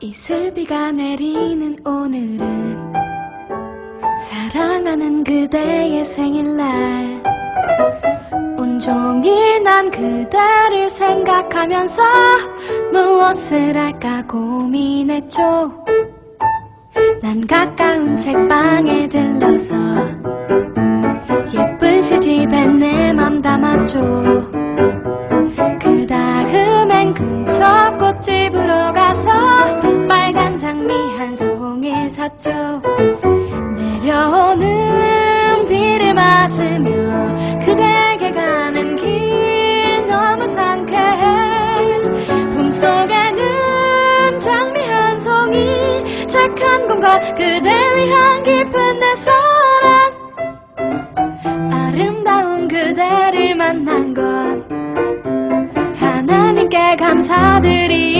이슬비가 내리는 오늘은 사랑하는 그대의 생일날. 온종일 난 그대를 생각하면서 무엇을 할까 고민했죠. 난 가까운 책방에 들렀어 그대 위한 깊은 내 사랑. 아름다운 그대를 만난 건 하나님께 감사드리